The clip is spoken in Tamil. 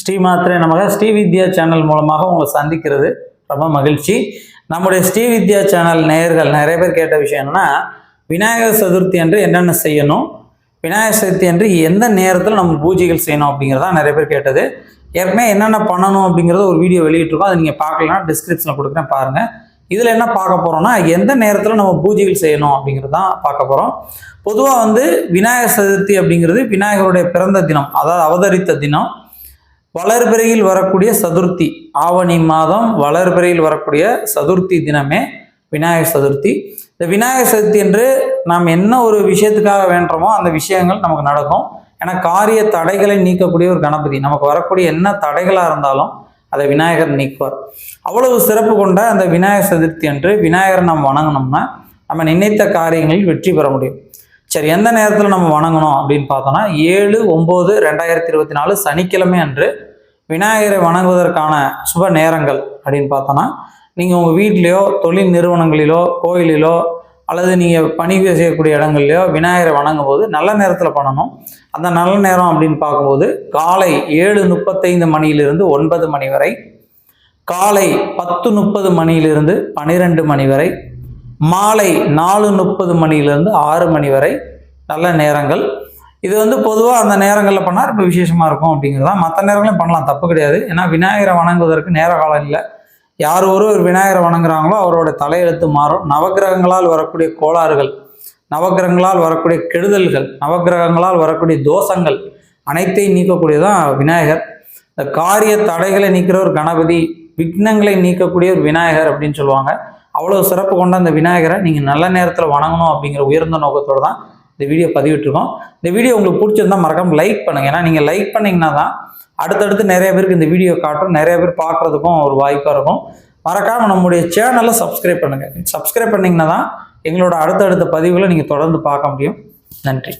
ஸ்ரீமாத்திரை நமக. ஸ்ரீ வித்யா சேனல் மூலமாக உங்களை சந்திக்கிறது. ரொம்ப மகிழ்ச்சி. நம்முடைய ஸ்ரீ வித்யா சேனல் நேயர்கள் நிறைய பேர் கேட்ட விஷயம் என்னன்னா விநாயகர் சதுர்த்தி என்று என்னென்ன செய்யணும்? விநாயகர் சதுர்த்தி அன்று எந்த நேரத்தில் நம்ம பூஜைகள் செய்யணும் அப்படிங்கிறதான் நிறைய பேர் கேட்டது. ஏற்கனவே என்னென்ன பண்ணணும் அப்படிங்கிறத ஒரு வீடியோ வெளியிட்டிருக்கோம். அதை நீங்கள் பார்க்கலன்னா டிஸ்கிரிப்ஷனில் கொடுக்குறேன் பாருங்கள் இதில் என்ன பார்க்க போகிறோம்னா எந்த நேரத்தில் நம்ம பூஜைகள் செய்யணும் அப்படிங்கிறது தான் பார்க்க போகிறோம் பொதுவாக வந்து விநாயகர் சதுர்த்தி அப்படிங்கிறது விநாயகருடைய பிறந்த தினம் அதாவது அவதரித்த தினம். வளர்பிறையில் வரக்கூடிய சதுர்த்தி. ஆவணி மாதம் வளர்பிறையில் வரக்கூடிய சதுர்த்தி தினமே விநாயகர் சதுர்த்தி. இந்த விநாயகர் சதுர்த்தி என்று நாம் என்ன ஒரு விஷயத்துக்காக வேண்டுறோமோ அந்த விஷயங்கள் நமக்கு நடக்கும். ஏன்னா காரிய தடைகளை நீக்கக்கூடிய ஒரு கணபதி. நமக்கு வரக்கூடிய என்ன தடைகளாக இருந்தாலும் அதை விநாயகர் நீக்குவார். அவ்வளவு சிறப்பு கொண்ட அந்த விநாயகர் சதுர்த்தி அன்று விநாயகர் நாம் வணங்கினோம்னா நம்ம நினைத்த காரியங்களில் வெற்றி பெற முடியும். சரி எந்த நேரத்தில் நம்ம வணங்கணும் அப்படின்னு பார்த்தோன்னா ஏழு ஒம்பது ரெண்டாயிரத்தி இருபத்தி நாலு சனிக்கிழமை அன்று விநாயகரை வணங்குவதற்கான சுப நேரங்கள் அப்படின்னு பார்த்தோன்னா நீங்கள் உங்கள் வீட்லேயோ தொழில் நிறுவனங்களிலோ கோயிலிலோ அல்லது நீங்கள் பணி செய்யக்கூடிய இடங்கள்லையோ விநாயகரை வணங்கும் போது நல்ல நேரத்தில் பண்ணணும். அந்த நல்ல நேரம் அப்படின்னு பார்க்கும்போது காலை ஏழு முப்பத்தைந்து மணியிலிருந்து ஒன்பது மணி வரை காலை பத்து முப்பது மணியிலிருந்து பன்னிரெண்டு மணி வரை மாலை நாலு முப்பது மணிலேருந்து ஆறு மணி வரை நல்ல நேரங்கள். இது வந்து பொதுவாக அந்த நேரங்களில் பண்ணால் ரொம்ப விசேஷமாக இருக்கும் அப்படிங்கிறதா மற்ற நேரங்களையும் பண்ணலாம் தப்பு கிடையாது. ஏன்னா விநாயகரை வணங்குவதற்கு நேர காலம் இல்லை. யார் ஒருவர் விநாயகரை வணங்குறாங்களோ அவரோட தலையெழுத்து மாறும். நவக்கிரகங்களால் வரக்கூடிய கோளாறுகள் நவக்கிரகங்களால் வரக்கூடிய கெடுதல்கள் நவக்கிரகங்களால் வரக்கூடிய தோஷங்கள் அனைத்தையும் நீக்கக்கூடியதான் விநாயகர். இந்த காரிய தடைகளை நீக்கிற ஒரு கணபதி விக்னங்களை நீக்கக்கூடிய ஒரு விநாயகர் அப்படின்னு சொல்லுவாங்க. அவ்வளோ சிறப்பு கொண்ட அந்த விநாயகரை நீங்கள் நல்ல நேரத்தில் வணங்கணும் அப்படிங்கிற உயர்ந்த நோக்கத்தோடு தான் இந்த வீடியோ பதிவிட்டிருக்கோம். இந்த வீடியோ உங்களுக்கு பிடிச்சிருந்தா மறக்காம லைக் பண்ணுங்கள் ஏன்னா நீங்கள் லைக் பண்ணிங்கன்னா தான் அடுத்தடுத்து நிறைய பேருக்கு இந்த வீடியோ காட்டும் நிறைய பேர் பார்க்குறதுக்கும் ஒரு வாய்ப்பாக இருக்கும். மறக்காமல் நம்முடைய சேனலை சப்ஸ்கிரைப் பண்ணுங்கள் சப்ஸ்கிரைப் பண்ணிங்கன்னா தான் எங்களோட அடுத்தடுத்த பதிவுகளை நீங்கள் தொடர்ந்து பார்க்க முடியும். நன்றி.